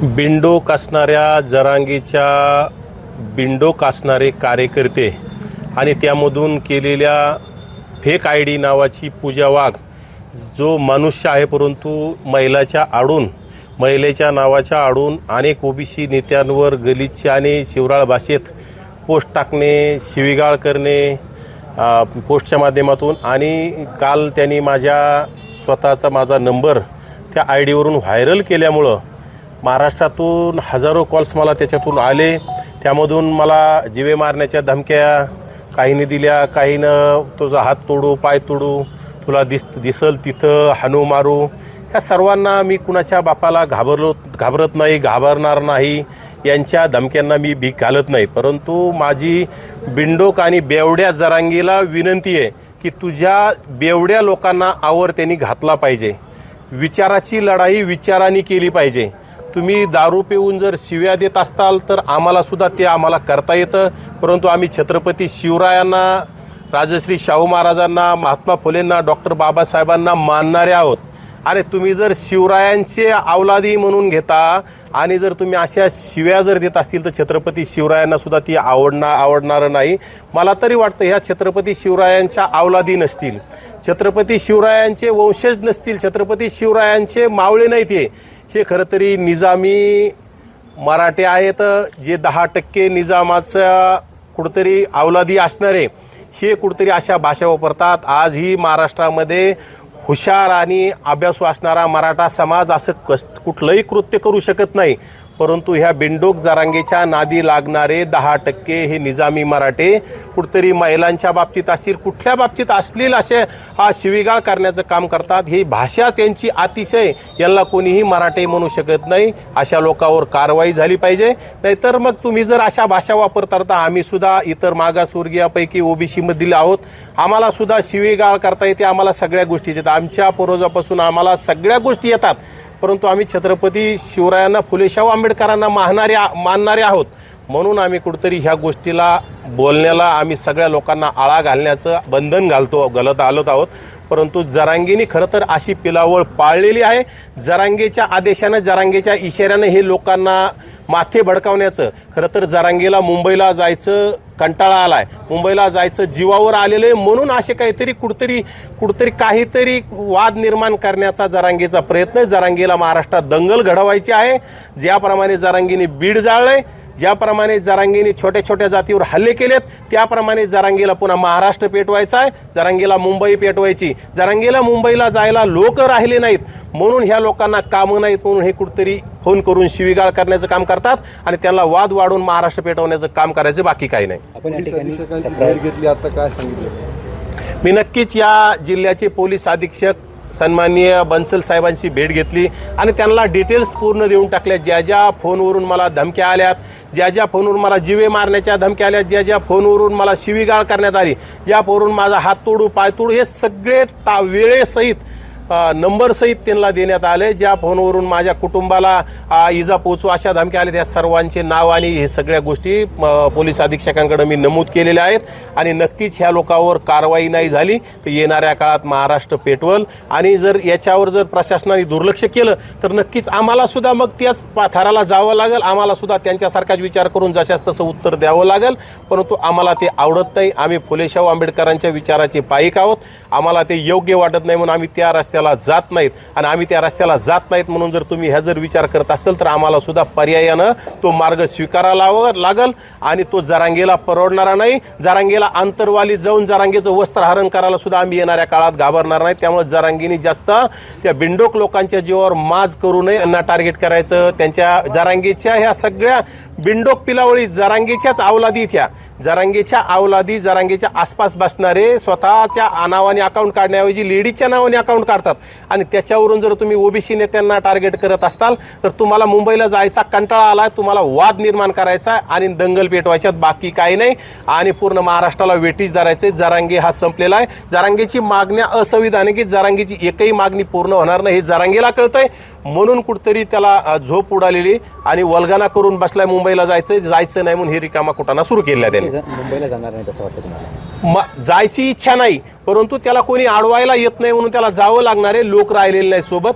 बिंडोक असणाऱ्या जरांगीच्या बिंडोक असणारे कार्यकर्ते आणि त्यामधून केलेल्या फेक आय डी नावाची पूजा वाघ जो मनुष्य आहे परंतु महिलाच्या आडून महिलेच्या नावाच्या आडून अनेक ओबीसी नेत्यांवर गलिच्छ आणि शिवराळ भाषेत पोस्ट टाकणे शिवीगाळ करणे पोस्टच्या माध्यमातून आणि काल त्यांनी माझ्या स्वतःचा माझा नंबर त्या आय डीवरून व्हायरल केल्यामुळं महाराष्ट्रातून हजारो कॉल्स मला त्याच्यातून आले. त्यामधून मला जिवे मारण्याच्या धमक्या काहीने दिल्या काहीनं तुझा हात तोडू पाय तोडू तुला दिस दिसल तिथं हाणू मारू. ह्या सर्वांना मी कुणाच्या बापाला घाबरलो घाबरत नाही घाबरणार नाही. यांच्या धमक्यांना मी भीक घालत नाही. परंतु माझी बिंडोक आणि बेवड्या जरांगीला विनंती आहे की तुझ्या बेवड्या लोकांना आवर त्यांनी घातला पाहिजे. विचाराची लढाई विचारांनी केली पाहिजे. तुम्ही दारू पिऊन जर शिव्या देत असताल तर आम्हाला सुद्धा ते आम्हाला करता येतं. परंतु आम्ही छत्रपती शिवरायांना राजश्री शाहू महाराजांना महात्मा फुलेंना डॉक्टर बाबासाहेबांना मानणारे आहोत. आणि तुम्ही जर शिवरायांचे अवलादी म्हणून घेता आणि जर तुम्ही अशा शिव्या जर देत असतील तर छत्रपती शिवरायांना सुद्धा ती आवडणार आवडणार नाही. मला तरी वाटतं ह्या छत्रपती शिवरायांच्या अवलादी नसतील. छत्रपती शिवरायांचे वंशज नसतील. छत्रपती शिवरायांचे मावळे नाही ते हे खरं तरी निजामी मराठे आहेत जे दहा टक्के निजामाचं कुठंतरी अवलादी असणारे हे कुठंतरी अशा भाषा वापरतात. आजही महाराष्ट्रामध्ये हुशार आणि अभ्यासू असणारा मराठा समाज असं कस कुठलंही कृत्य करू शकत नाही. परंतु ह्या बिंडोक जरांगेच्या नादी लागणारे दहा टक्के हे निजामी मराठे कुठतरी महिलांच्या बाबतीत असतील कुठल्या बाबतीत असतील असे हा शिवीगाळ करण्याचं काम करतात ही भाषा त्यांची अतिशय यांना कोणीही मराठे म्हणू शकत नाही अशा लोकांवर कारवाई झाली पाहिजे. नाहीतर मग तुम्ही जर अशा भाषा वापरता तर आम्ही सुद्धा इतर मागासवर्गीयापैकी ओबीसीमधील आहोत. आम्हाला सुद्धा शिवीगाळ करता येते आम्हाला सगळ्या गोष्टी येतात. आमच्या पूर्वजापासून आम्हाला सगळ्या गोष्टी येतात. परंतु आम्ही छत्रपती शिवरायांना फुलेशाहू आंबेडकरांना मानणारे मानणारे आहोत. म्हणून आम्ही कुठेतरी ह्या गोष्टीला बोलण्याला आम्ही सगळ्या लोकांना आळा घालण्याचं बंधन घालतो घालत आलोत आहोत. परंतु जरांगीने खरं तर अशी पिलावळ पाळलेली आहे. जरांगेच्या आदेशानं जरांगेच्या इशाऱ्यानं हे लोकांना माथे भडकावण्याचं खरं तर जरांगीला मुंबईला जायचं कंटाळा आलाय. मुंबईला जायचं जीवावर आलेलं आहे म्हणून असे काहीतरी कुठतरी कुठतरी काहीतरी वाद निर्माण करण्याचा जरांगीचा प्रयत्न जरांगेला जरांगीला महाराष्ट्रात दंगल घडवायची आहे. ज्याप्रमाणे जरांगीने बीड जाळलंय ज्याप्रमाणे जरांगीने छोट्या छोट्या जातीवर हल्ले केलेत त्याप्रमाणे जरांगीला पुन्हा महाराष्ट्र पेटवायचा आहे. जरांगीला मुंबई पेटवायची. जरांगीला मुंबईला जायला लोक राहिले नाहीत. म्हणून ह्या लोकांना कामं नाहीत म्हणून हे कुठतरी फोन करून शिवीगाळ करण्याचं काम करतात आणि त्यांना वाद वाढून महाराष्ट्र पेटवण्याचं काम करायचं बाकी काही नाही. आपण या पोलीस ठिकाणी अधीक्षकांची तक्रार भेट घेतली आता काय सांगितलं? मी नक्कीच या जिल्ह्याचे पोलीस अधीक्षक सन्माननीय बन्सल साहेबांची भेट घेतली आणि त्यांना डिटेल्स पूर्ण देऊन टाकल्या. ज्या ज्या फोनवरून मला धमक्या आल्यात ज्या ज्या फोनवरून मला जिवे मारण्याच्या धमक्या आल्या ज्या ज्या फोनवरून मला शिवीगाळ करण्यात आली ज्या फोनवरून माझा हात तोडू पाय तोडू हे सगळे ता वेळेसहित नंबरसहित त्यांना देण्यात आले. ज्या फोनवरून माझ्या कुटुंबाला इजा पोहोचू अशा धमक्या आल्या त्या सर्वांचे नाव आणि हे सगळ्या गोष्टी पोलीस अधीक्षकांकडे मी नमूद केलेल्या आहेत. आणि नक्कीच ह्या लोकांवर कारवाई नाही झाली तर येणाऱ्या काळात महाराष्ट्र पेटवल. आणि जर याच्यावर जर प्रशासनाने दुर्लक्ष केलं तर नक्कीच आम्हाला सुद्धा मग त्याच पाथाराला जावं लागेल. आम्हाला सुद्धा त्यांच्यासारखाच विचार करून जशाच तसं उत्तर द्यावं लागेल. परंतु आम्हाला ते आवडत नाही. आम्ही फुलेशाहू आंबेडकरांच्या विचाराचे पायिक आहोत. आम्हाला ते योग्य वाटत नाही म्हणून आम्ही त्या रस्त्याला जात नाहीत आणि आम्ही त्या रस्त्याला जात नाहीत म्हणून जर तुम्ही ह्या जर विचार करत असाल तर आम्हाला सुद्धा पर्यायानं तो मार्ग स्वीकारावा लागल आणि तो जरांगेला परवडणारा नाही. जरांगेला आंतरवाली जाऊन जरांगेचं वस्त्रहरण करायला सुद्धा आम्ही येणाऱ्या काळात घाबरणार नाही. त्यामुळे जरांगीनी जास्त त्या बिंडोक लोकांच्या जीवावर माज करू नये. यांना टार्गेट करायचं. त्यांच्या जरांगेच्या ह्या सगळ्या बिंडोक पिलावळी जरांगेच्याच अवलादी त्या जरांगेच्या अवलादी जरांगेच्या आसपास बसणारे स्वतःच्या नावाने अकाउंट काढण्याऐवजी लेडीजच्या नावाने अकाउंट काढतात. आणि त्याच्यावरून जर तुम्ही ओबीसी नेत्यांना टार्गेट करत असताल तर तुम्हाला मुंबईला जायचा कंटाळा आला तुम्हाला वाद निर्माण करायचा आहे आणि दंगल पेटवायच्यात बाकी काही नाही. आणि पूर्ण महाराष्ट्राला वेटीज धरायचे जरांगे हा संपलेला आहे. जरांगेची मागण्या असंविधानिक आहेत. जरांगेची एकही मागणी पूर्ण होणार नाही हे जरांगेला कळतंय. म्हणून कुठतरी त्याला झोप उडालेली आणि वल्गना करून बसलाय मुंबईला जायचं जायचं नाही म्हणून ही रिकामा कुटाणा सुरू केल्या त्याने. मुंबईला जाणार नाही तसं वाटतं तुम्हाला. जायची इच्छा नाही परंतु त्याला कोणी अडवायला येत नाही म्हणून त्याला जावं लागणारे लोक राहिलेले नाही सोबत.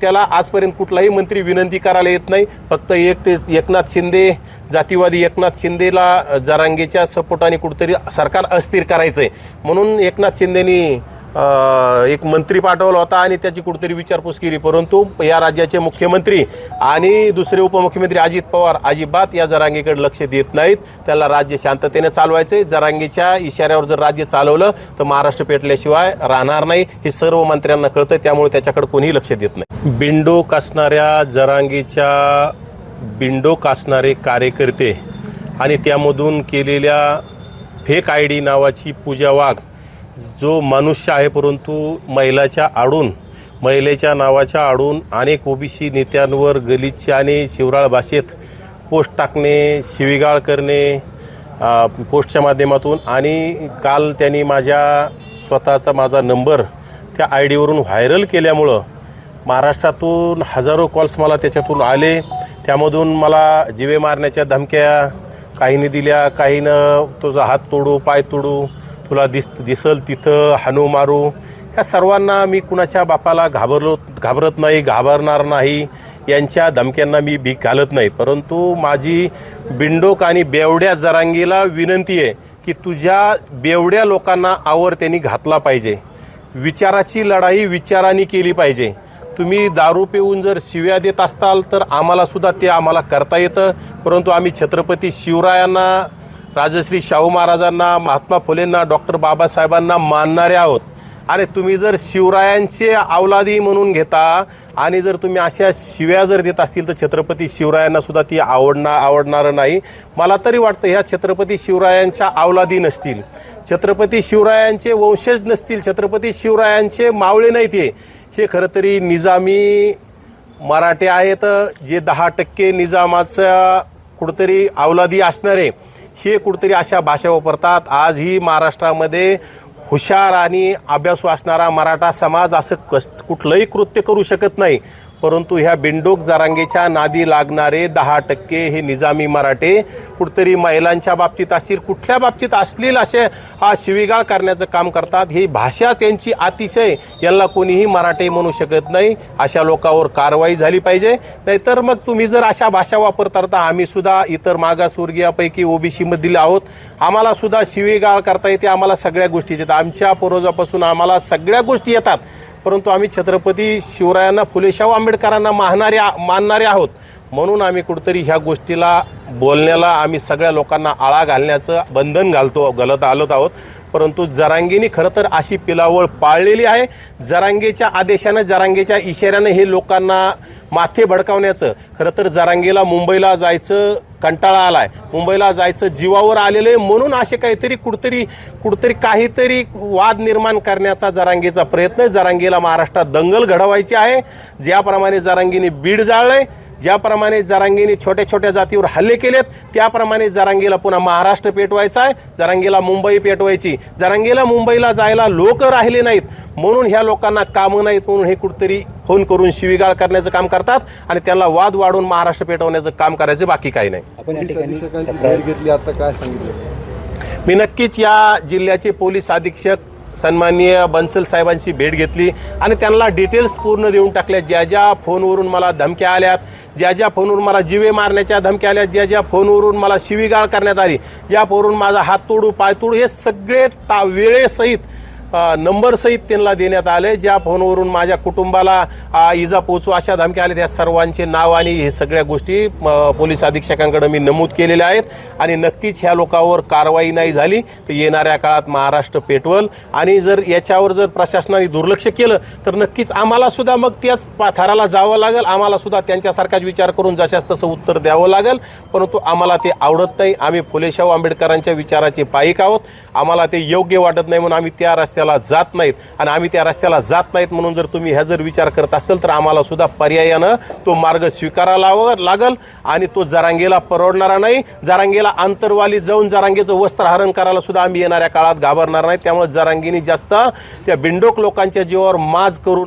त्याला आजपर्यंत कुठलाही मंत्री विनंती करायला येत नाही फक्त एक ते एकनाथ शिंदे जातीवादी एकनाथ शिंदेला जरांगेच्या सपोर्टाने कुठेतरी सरकार अस्थिर करायचंय. म्हणून एकनाथ शिंदेनी एक मंत्री पाठवला होता आणि त्याची कुठेतरी विचारपूस केली. परंतु या राज्याचे मुख्यमंत्री आणि दुसरे उपमुख्यमंत्री अजित पवार अजिबात या जरांगीकडे लक्ष देत नाहीत. त्याला राज्य शांततेने चालवायचे जरांगेच्या इशाऱ्यावर जर राज्य चालवलं तर महाराष्ट्र पेटल्याशिवाय राहणार नाही. हे सर्व मंत्र्यांना कळतं त्यामुळे त्याच्याकडे कोणीही लक्ष देत नाही. बिंडोक असणाऱ्या जरांगेच्या बिंडोक असणारे कार्यकर्ते आणि त्यामधून केलेल्या फेक आय डी नावाची पूजा वाघ जो मनुष्य आहे परंतु महिलाच्या आडून महिलेच्या नावाच्या आडून अनेक ओबीसी नेत्यांवर गलिच्छ आणि शिवराळ भाषेत पोस्ट टाकणे शिवीगाळ करणे पोस्टच्या माध्यमातून आणि काल त्यांनी माझ्या स्वतःचा माझा नंबर त्या आय डीवरून व्हायरल केल्यामुळं महाराष्ट्रातून हजारो कॉल्स मला त्याच्यातून आले. त्यामधून मला जिवे मारण्याच्या धमक्या काहींनी दिल्या काहीनं तुझा हात तोडू पाय तोडू तुला दिस दिसल तिथं हाणू मारू. या सर्वांना मी कुणाच्या बापाला घाबरलो घाबरत नाही घाबरणार नाही. यांच्या धमक्यांना मी भीक घालत नाही. परंतु माझी बिंडोक आणि बेवड्या जरांगीला विनंती आहे की तुझ्या बेवड्या लोकांना आवर त्यांनी घातला पाहिजे. विचाराची लढाई विचारांनी केली पाहिजे. तुम्ही दारू पिऊन जर शिव्या देत असताल तर आम्हालासुद्धा ते आम्हाला करता येतं. परंतु आम्ही छत्रपती शिवरायांना राजश्री शाहू महाराजांना महात्मा फुलेंना डॉक्टर बाबासाहेबांना मानणारे आहोत. अरे तुम्ही जर शिवरायांचे अवलादी म्हणून घेता आणि जर तुम्ही अशा शिव्या जर देत असतील तर छत्रपती शिवरायांना सुद्धा ती आवडणार आवडणारं नाही. मला तरी वाटतं ह्या छत्रपती शिवरायांच्या अवलादी नसतील. छत्रपती शिवरायांचे वंशज नसतील छत्रपती शिवरायांचे मावळे नाही ते हे खरं तरी निजामी मराठे आहेत जे दहा टक्के निजामाचं कुठंतरी अवलादी असणारे. हे कुठंतरी अशा भाषा वापरतात. आजही महाराष्ट्रामध्ये हुशार आणि अभ्यासू असणारा मराठा समाज असं कस कुठलंही कृत्य करू शकत नाही. परंतु ह्या बिंडोक जरांगेच्या नादी लागणारे दहा टक्के हे निजामी मराठे कुठतरी महिलांच्या बाबतीत असतील कुठल्या बाबतीत असतील असे हा शिवीगाळ करण्याचं काम करतात. ही भाषा त्यांची अतिशय यांना कोणीही मराठे म्हणू शकत नाही. अशा लोकांवर कारवाई झाली पाहिजे. नाहीतर मग तुम्ही जर अशा भाषा वापरता तर आम्ही सुद्धा इतर मागासवर्गीयापैकी ओबीसीमधील आहोत. आम्हाला सुद्धा शिवीगाळ करता येते. आम्हाला सगळ्या गोष्टी येतात. आमच्या पूर्वजापासून आम्हाला सगळ्या गोष्टी येतात. परंतु आम्ही छत्रपती शिवरायांना फुलेशाहू आंबेडकरांना मानणारे मानणारे आहोत. म्हणून आम्ही कुठंतरी ह्या गोष्टीला बोलण्याला आम्ही सगळ्या लोकांना आळा घालण्याचं बंधन घालतो घालत आलोत आहोत. परंतु जरांगीने खरं तर अशी पिलावळ पाळलेली आहे. जरांगेच्या आदेशानं जरांगेच्या इशाऱ्यानं हे लोकांना माथे भडकावण्याचं खरं तर जरांगेला मुंबईला जायचं कंटाळा आलाय. मुंबईला जायचं जीवावर आलेलं आहे म्हणून असे काहीतरी कुठतरी कुठतरी काहीतरी वाद निर्माण करण्याचा जरांगेचा प्रयत्न जरांगेला महाराष्ट्रात दंगल घडवायची आहे. ज्याप्रमाणे जरांगीने बीड जाळलंय. ज्याप्रमाणे जरांगीने छोट्या छोट्या जातीवर हल्ले केलेत त्याप्रमाणे जरांगीला पुन्हा महाराष्ट्र पेटवायचा आहे. जरांगीला मुंबई पेटवायची. जरांगीला मुंबईला जायला लोक राहिले नाहीत. म्हणून ह्या लोकांना कामं नाहीत म्हणून हे कुठतरी फोन करून शिवीगाळ करण्याचं काम करतात आणि त्यांना वाद वाढून महाराष्ट्र पेटवण्याचं काम करायचं बाकी काही नाही. आपण या पोलीस ठिकाणी अधीक्षकांची तक्रार भेट घेतली आता काय सांगितलं? मी नक्कीच या जिल्ह्याचे पोलीस अधीक्षक सन्माननीय बन्सल साहेबांची भेट घेतली आणि त्यांना डिटेल्स पूर्ण देऊन टाकल्या. ज्या ज्या फोनवरून मला धमक्या आल्यात ज्या ज्या फोनवरून मला जिवे मारण्याच्या धमक्या आल्या ज्या ज्या फोनवरून मला शिवीगाळ करण्यात आली ज्या फोनवरून माझा हात तोडू पाय तोडू हे सगळे ता वेळेसहित नंबरसहित त्यांना देण्यात आले. ज्या फोनवरून माझ्या कुटुंबाला इजा पोचू अशा धमक्या आल्या त्या सर्वांचे नाव आणि हे सगळ्या गोष्टी पोलीस अधीक्षकांकडे मी नमूद केलेल्या आहेत. आणि नक्कीच ह्या लोकांवर कारवाई नाही झाली तर येणाऱ्या काळात महाराष्ट्र पेटवल. आणि जर याच्यावर जर प्रशासनाने दुर्लक्ष केलं तर नक्कीच आम्हाला सुद्धा मग त्याच पाथाराला जावं लागेल. आम्हाला सुद्धा त्यांच्यासारखाच विचार करून जशास तसं उत्तर द्यावं लागेल. परंतु आम्हाला ते आवडत नाही. आम्ही फुलेशाहू आंबेडकरांच्या विचाराचे पायिक आहोत. आम्हाला ते योग्य वाटत नाही म्हणून आम्ही त्या रस्त्याला जात नाहीत आणि आम्ही त्या रस्त्याला जात नाहीत म्हणून जर तुम्ही ह्या जर विचार करत असाल तर आम्हाला सुद्धा पर्यायानं तो मार्ग स्वीकारावा लागल आणि तो जरांगेला परवडणारा नाही. जरांगेला अंतरवाली जाऊन जरांगेचं वस्त्रहरण करायला सुद्धा आम्ही येणाऱ्या काळात घाबरणार नाही. त्यामुळे जरांगीनी जास्त त्या बिंडोक लोकांच्या जीवावर माज करून